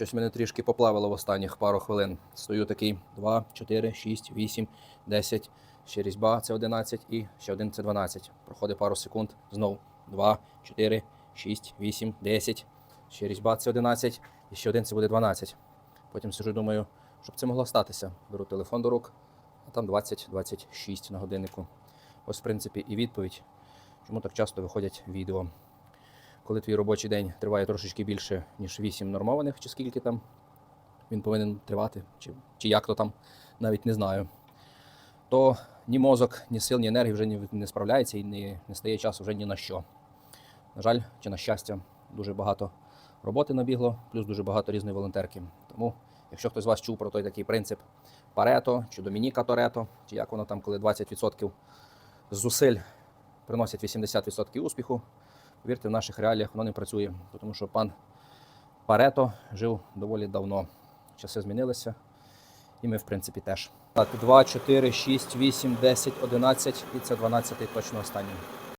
Щось мене трішки поплавило в останніх пару хвилин. Стою такий 2, 4, 6, 8, 10. Ще різьба це 11 і ще один це 12. Проходить пару секунд. Знов 2, 4, 6, 8, 10. Ще різьба це 11 і ще один це буде 12. Потім сижу, думаю, щоб це могло статися. Беру телефон до рук, а там 20-26 на годиннику. Ось, в принципі, і відповідь, чому так часто виходять відео. Коли твій робочий день триває трошечки більше, ніж 8 нормованих, чи скільки там він повинен тривати, чи, чи як то там, навіть не знаю, то ні мозок, ні сил, ні енергії вже не, справляється і не, не стає часу вже ні на що. На жаль, чи на щастя, дуже багато роботи набігло, плюс дуже багато різної волонтерки. Тому, якщо хтось з вас чув про той такий принцип Парето чи Домініка Торето, чи як воно там, коли 20% зусиль приносять 80% успіху, повірте, в наших реаліях воно не працює, тому що пан Парето жив доволі давно. Часи змінилися, і ми, в принципі, теж. Так, 2, 4, 6, 8, 10, 11 і це 12 точно останній.